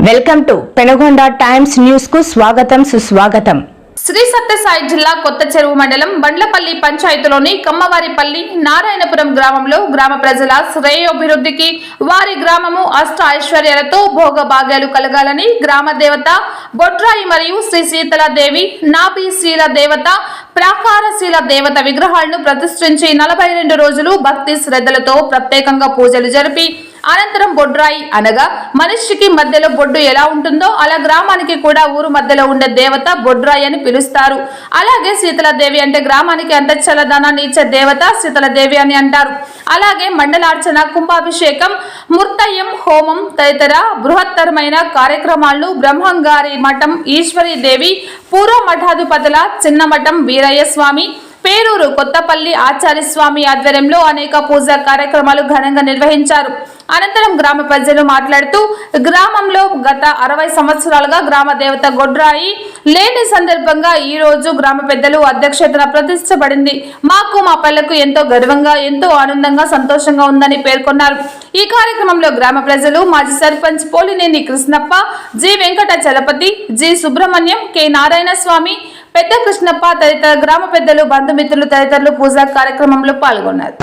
Welcome to Penagonda times న్యూస్కు స్వాగతం సుస్వాగతం. శ్రీ సత్యసాయి జిల్లా కొత్త చెరువు మండలం బండ్లపల్లి పంచాయతీలోని కమ్మవారిపల్లి నారాయణపురం గ్రామంలో గ్రామ ప్రజల శ్రేయోభివృద్ధికి వారి గ్రామము అష్ట ఐశ్వర్యాలతో భోగభాగ్యాలు కలగాలని గ్రామ దేవత బొట్రాయి మరియు శ్రీ శీతల దేవి దేవత ప్రాకారశీల దేవత విగ్రహాలను ప్రతిష్ఠించి నలభై రెండు రోజులు భక్తి శ్రద్ధలతో ప్రత్యేకంగా పూజలు జరిపి అనంతరం బొడ్రాయి అనగా మనిషికి మధ్యలో బొడ్డు ఎలా ఉంటుందో అలా గ్రామానికి కూడా ఊరు మధ్యలో ఉండే దేవత బొడ్రాయి అని పిలుస్తారు. అలాగే శీతలదేవి అంటే గ్రామానికి అంత ఇచ్చే దేవత శీతలదేవి అని అంటారు. అలాగే మండలార్చన కుంభాభిషేకం మూర్తయ్యం హోమం తదితర బృహత్తరమైన కార్యక్రమాలను బ్రహ్మంగారి మఠం ఈశ్వరీ దేవి పూర్వ మఠాధిపతుల చిన్న మఠం వీరయ్య స్వామి పేరూరు కొత్తపల్లి ఆచార్య స్వామి ఆధ్వర్యంలో అనేక పూజా కార్యక్రమాలు ఘనంగా నిర్వహించారు. అనంతరం గ్రామ ప్రజలు మాట్లాడుతూ గ్రామంలో గత అరవై సంవత్సరాలుగా గ్రామ దేవత గొడ్రాయి. లేని సందర్భంగా ఈ రోజు గ్రామ పెద్దలు అధ్యక్షతన ప్రతిష్టపడింది మాకు మా పల్లెకు ఎంతో గర్వంగా ఎంతో ఆనందంగా సంతోషంగా ఉందని పేర్కొన్నారు. ఈ కార్యక్రమంలో గ్రామ ప్రజలు మాజీ sarpanch Polineni Krishnappa G Venkata Chalapathi G Subrahmanyam K Narayana Swamy పెద్ద కృష్ణప్ప తదితర గ్రామ పెద్దలు బంధుమిత్రులు తదితరులు పూజా కార్యక్రమంలో పాల్గొన్నారు.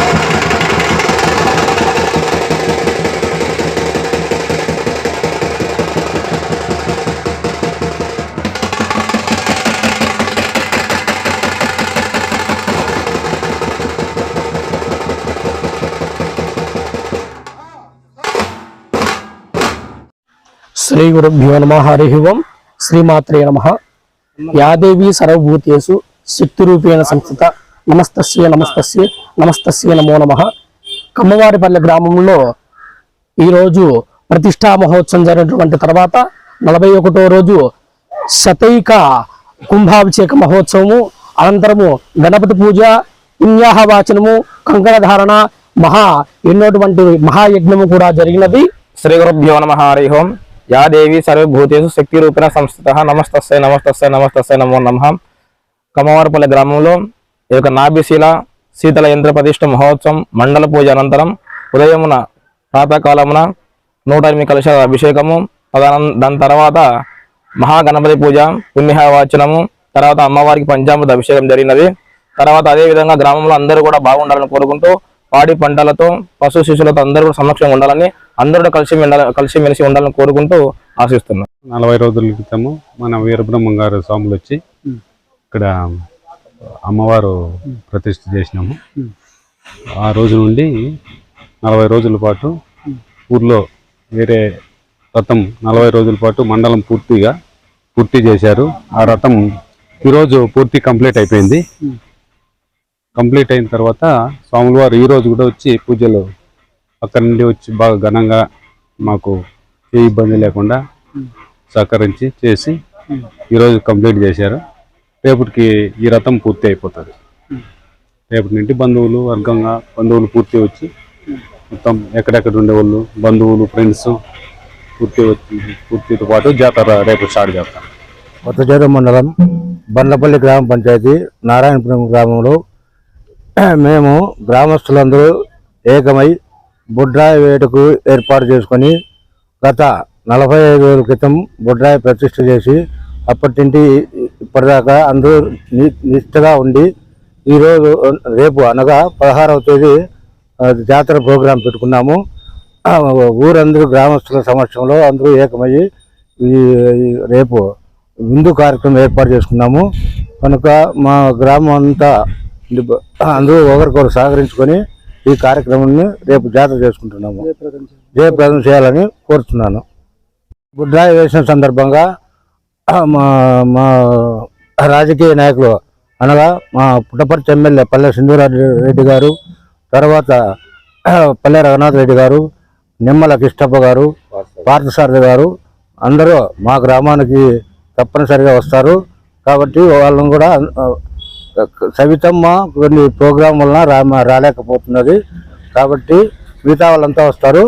శ్రీ గురుభ్యో నమ హరి ఓం శ్రీమాత్రే నమ. యాదేవి సర్వభూతేషు శక్తిరూపేణ సంస్థిత నమస్తస్య నమస్తస్య నమస్తస్య నమో నమ. కమ్మవారిపల్లె గ్రామంలో ఈరోజు ప్రతిష్టా మహోత్సవం జరిగినటువంటి తర్వాత నలభై ఒకటో రోజు శతైక కుంభాభిషేక మహోత్సవము అనంతరము గణపతి పూజ పుణ్యాహ వాచనము కంకణ మహా ఎన్నోటువంటి మహాయజ్ఞము కూడా జరిగినది. శ్రీ గురుభ్యో నమ హరి ఓం. యా దేవి సర్వభూతేషు శక్తి రూపేణ సంస్థిత. నమస్తస్య నమస్తస్య నమస్తస్య నమో నమ. కమవారపల్లి గ్రామంలో ఈ యొక్క నాభిశీల శీతల యంత్ర ప్రతిష్ట మహోత్సవం మండల పూజ అనంతరం ఉదయమున ప్రాతకాలమున నూట ఎనిమిది కలశాల అభిషేకము తదనం దాని తర్వాత మహాగణపతి పూజ పుణ్యవాచనము తర్వాత అమ్మవారికి పంచామృత అభిషేకం జరిగినది. తర్వాత అదే విధంగా గ్రామంలో అందరూ కూడా బాగుండాలని కోరుకుంటూ పాడి పంటలతో పశు శిశులతో అందరూ కూడా సంరక్షణ ఉండాలని అందరూ కలిసి కలిసి మెలిసి ఉండాలని కోరుకుంటూ ఆశిస్తున్నాం. నలభై రోజుల క్రితము మన వీరబ్రహ్మం గారు స్వాములు వచ్చి ఇక్కడ అమ్మవారు ప్రతిష్ఠ చేసినాము. ఆ రోజు నుండి నలభై రోజుల పాటు ఊర్లో వేరే రథం నలభై రోజుల పాటు మండలం పూర్తిగా పూర్తి చేశారు. ఆ రథం ఈరోజు పూర్తి కంప్లీట్ అయిపోయింది. కంప్లీట్ అయిన తర్వాత స్వాముల వారు ఈ రోజు కూడా వచ్చి పూజలు అక్కడి నుండి వచ్చి బాగా ఘనంగా మాకు ఏ ఇబ్బంది లేకుండా సహకరించి చేసి ఈరోజు కంప్లీట్ చేశారు. రేపటికి ఈ రథం పూర్తి అయిపోతుంది. రేపటి నుండి బంధువులు వర్గంగా బంధువులు పూర్తి వచ్చి మొత్తం ఎక్కడెక్కడ ఉండేవాళ్ళు బంధువులు ఫ్రెండ్స్ పూర్తి వచ్చి పూర్తితో పాటు జాతర రేపు స్టార్ట్ చేస్తాం. కొత్తచేరు మండలం బండ్లపల్లి గ్రామ పంచాయతీ నారాయణపురం గ్రామంలో మేము గ్రామస్తులందరూ ఏకమై బుడ్రాయి వేటకు ఏర్పాటు చేసుకొని గత నలభై ఐదు రోజుల క్రితం బుడ్రాయి ప్రతిష్ట చేసి అప్పటి నుండి ఇప్పటిదాకా అందరూ నిష్టగా ఉండి ఈరోజు రేపు అనగా పదహారవ తేదీ జాతర ప్రోగ్రాం పెట్టుకున్నాము. ఊరందరూ గ్రామస్తుల సమక్షంలో అందరూ ఏకమయ్యి ఈ రేపు విందు కార్యక్రమం ఏర్పాటు చేసుకున్నాము. కనుక మా గ్రామం అంతా అందరూ ఒకరికొకరు సహకరించుకొని ఈ కార్యక్రమాన్ని రేపు జాతర చేసుకుంటున్నాము. జయప్రదం చేయాలని కోరుతున్నాను. బుడ్రాయి వేసిన సందర్భంగా మా మా రాజకీయ నాయకులు అనగా మా పుట్టపర్తి ఎమ్మెల్యే పల్లె సింధూరారెడ్డి రెడ్డి గారు తర్వాత పల్లె రఘునాథ్ రెడ్డి గారు నిమ్మల కిష్టప్ప గారు పార్థసారథి గారు అందరూ మా గ్రామానికి తప్పనిసరిగా వస్తారు. కాబట్టి వాళ్ళని కూడా సవితమ్మ కొన్ని ప్రోగ్రాం వలన రా రాలేకపోతున్నది. కాబట్టి మిగతా వాళ్ళంతా వస్తారు.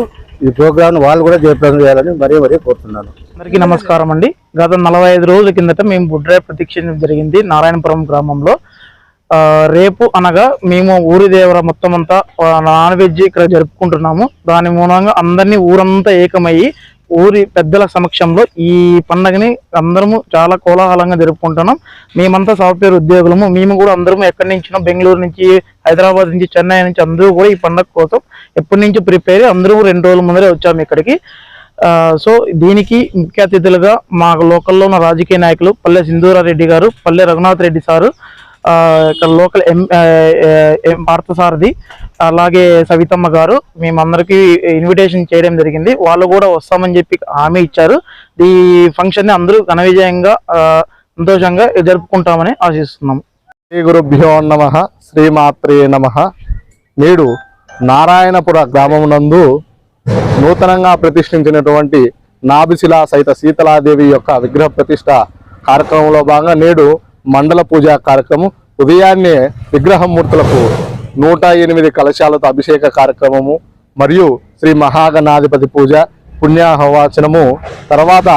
ఈ ప్రోగ్రాం వాళ్ళు కూడా జయప్రదం చేయాలని మరీ మరీ కోరుతున్నాను. అందరికీ నమస్కారం అండి. గత నలభై ఐదు రోజుల కిందట మేము బుడ్రాయి ప్రతిక్ష జరిగింది నారాయణపురం గ్రామంలో. రేపు అనగా మేము ఊరి దేవర మొత్తం అంతా నాన్ వెజ్ ఇక్కడ జరుపుకుంటున్నాము. దాని మూలంగా అందరినీ ఊరంతా ఏకమయ్యి ఊరి పెద్దల సమక్షంలో ఈ పండగని అందరము చాలా కోలాహలంగా జరుపుకుంటున్నాం. మేమంతా సాఫ్ట్వేర్ ఉద్యోగులము. మేము కూడా అందరము ఎక్కడి నుంచినో బెంగళూరు నుంచి హైదరాబాద్ నుంచి చెన్నై నుంచి అందరూ కూడా ఈ పండగ కోసం ఎప్పటి నుంచి ప్రిపేర్ అందరూ రెండు రోజుల ముందరే వచ్చాము ఇక్కడికి. సో దీనికి ముఖ్య అతిథులుగా మా లోకల్లో ఉన్న రాజకీయ నాయకులు పల్లె సింధూరారెడ్డి గారు పల్లె రఘునాథ్ రెడ్డి సారు ఇక్కడ లోకల్ ఎం ఆ, ఎం పార్థసారథి అలాగే సవితమ్మ గారు మేమందరికీ ఇన్విటేషన్ చేయడం జరిగింది. వాళ్ళు కూడా వస్తామని చెప్పి హామీ ఇచ్చారు. ఈ ఫంక్షన్ని అందరూ ఘన విజయంగా సంతోషంగా జరుపుకుంటామని ఆశిస్తున్నాం శ్రీ గురుభ్యో నమ శ్రీమాత్రే నమ. నేడు నారాయణపుర గ్రామమునందు నూతనంగా ప్రతిష్ఠించినటువంటి నాభిశిలా సహిత శీతలాదేవి యొక్క విగ్రహ ప్రతిష్ట కార్యక్రమంలో భాగంగా నేడు మండల పూజ కార్యక్రమం ఉదయాన్నే విగ్రహమూర్తులకు నూట ఎనిమిది కలశాలతో అభిషేక కార్యక్రమము మరియు శ్రీ మహాగణాధిపతి పూజ పుణ్యాహవాచనము తర్వాత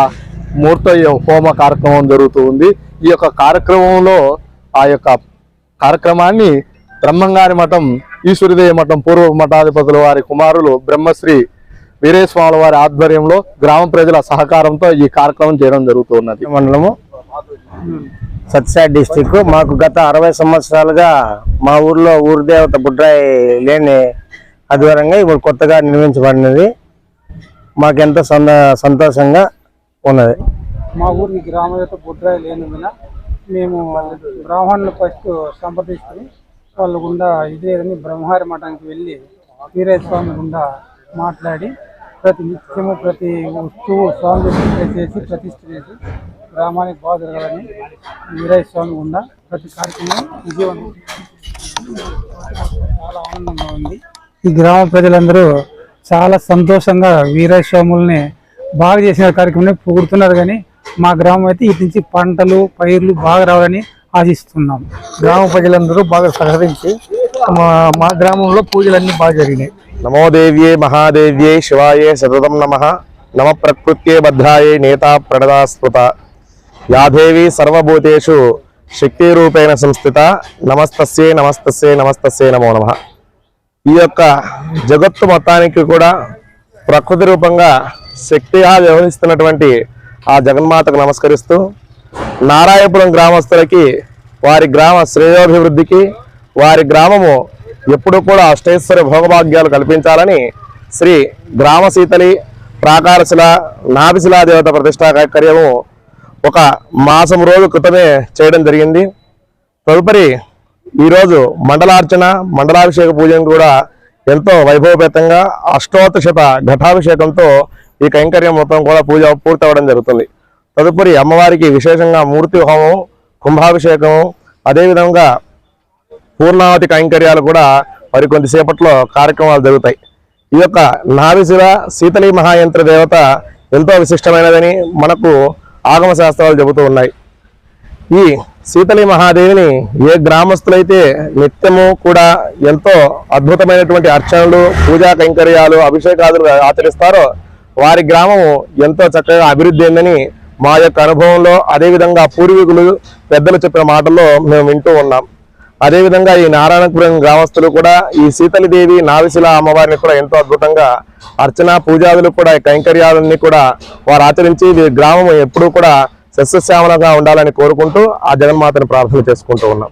మూర్త హోమ కార్యక్రమం జరుగుతూ ఉంది. ఈ యొక్క కార్యక్రమంలో ఆ యొక్క కార్యక్రమాన్ని బ్రహ్మంగారి మఠం ఈశ్వరిదేవి మఠం పూర్వ మఠాధిపతుల వారి కుమారులు బ్రహ్మశ్రీ వీరేస్వాముల వారి ఆధ్వర్యంలో గ్రామ ప్రజల సహకారంతో ఈ కార్యక్రమం చేయడం జరుగుతున్నది మండలము సత్సాయి డిస్టిక్ మాకు గత అరవై సంవత్సరాలుగా మా ఊర్లో ఊరి దేవత బుడ్రాయి లేని ఆధ్వర్యంగా ఇప్పుడు కొత్తగా నిర్మించబడినది. మాకెంతో సంద సంతోషంగా ఉన్నది. మా ఊరికి గ్రామదేవత బుడ్రాయి లేనందున మేము బ్రాహ్మణులు ఫస్ట్ సంప్రదించుకుని వాళ్ళ గుండా ఇదేదని బ్రహ్మహారి మఠానికి వెళ్ళి వీరయ్య స్వామి గుండా మాట్లాడి ప్రతి నిత్యము ప్రతి వస్తువు స్వామి చేసి ప్రతిష్ఠ చేసి గ్రామానికి బాగా జరగాలని వీరయ్య స్వామి గుండా ప్రతి కార్యక్రమం విజయవంతం. చాలా ఆనందంగా ఉంది. ఈ గ్రామ ప్రజలందరూ చాలా సంతోషంగా వీరయ్య స్వాముల్ని బాగా చేసిన కార్యక్రమం పొగుడుతున్నారు కానీ మా గ్రామం అయితే ఇటు నుంచి పంటలు పైర్లు బాగా రావాలని ఆశిస్తున్నాం. గ్రామ ప్రజలందరూ బాగా సహకరించి మా మా గ్రామంలో పూజలన్నీ బాగా జరిగినాయి. నమోదేవ్యే మహాదేవ్యే శివాయే సతతం నమ. నమ ప్రకృత్యే భద్రాయే నేత ప్రణదాస్మృత యాదేవి సర్వభూతేషు శక్తి రూపేణ సంస్థిత నమస్తస్యే నమస్తస్యే నమస్తస్యే నమో నమ. ఈ యొక్క జగత్తు మొత్తానికి కూడా ప్రకృతి రూపంగా శక్తిగా వ్యవహరిస్తున్నటువంటి ఆ జగన్మాతకు నమస్కరిస్తూ నారాయణపురం గ్రామస్తులకి వారి గ్రామ శ్రేయోభివృద్ధికి వారి గ్రామము ఎప్పుడు కూడా అష్టైశ్వర్య భోగభాగ్యాలు కల్పించాలని శ్రీ గ్రామ శీతలి ప్రాకారశిల నాభిశిలా దేవత ప్రతిష్టా కార్యము ఒక మాసం రోజు క్రితమే చేయడం జరిగింది. తదుపరి ఈరోజు మండలార్చన మండలాభిషేక పూజను కూడా ఎంతో వైభవపేతంగా అష్టోత్తశత ఘటాభిషేకంతో ఈ కైంకర్యం మొత్తం కూడా పూజ పూర్తవడం జరుగుతుంది. తదుపరి అమ్మవారికి విశేషంగా మూర్తి హోమం కుంభాభిషేకం అదేవిధంగా పూర్ణావతి కైంకర్యాలు కూడా మరి కొద్దిసేపట్లో కార్యక్రమాలు జరుగుతాయి. ఈ యొక్క నావిశిల శీతలి మహాయంత్ర దేవత ఎంతో విశిష్టమైనదని మనకు ఆగమ శాస్త్రాలు చెబుతూ ఉన్నాయి. ఈ సీతలి మహాదేవిని ఏ గ్రామస్తులైతే నిత్యము కూడా ఎంతో అద్భుతమైనటువంటి అర్చనలు పూజా కైంకర్యాలు అభిషేకాదులు ఆచరిస్తారో వారి గ్రామము ఎంతో చక్కగా అభివృద్ధి అయిందని మా యొక్క అనుభవంలో అదేవిధంగా పూర్వీకులు పెద్దలు చెప్పిన మాటల్లో మేము వింటూ ఉన్నాం. అదేవిధంగా ఈ నారాయణపురం గ్రామస్తులు కూడా ఈ శీతలిదేవి నావిశిల అమ్మవారిని కూడా ఎంతో అద్భుతంగా అర్చన పూజాదులు కూడా కైంకర్యాలన్నీ కూడా వారు ఆచరించి ఈ గ్రామం ఎప్పుడూ కూడా సస్యశ్యామలంగా ఉండాలని కోరుకుంటూ ఆ జగన్మాతను ప్రార్థన చేసుకుంటూ ఉన్నాం.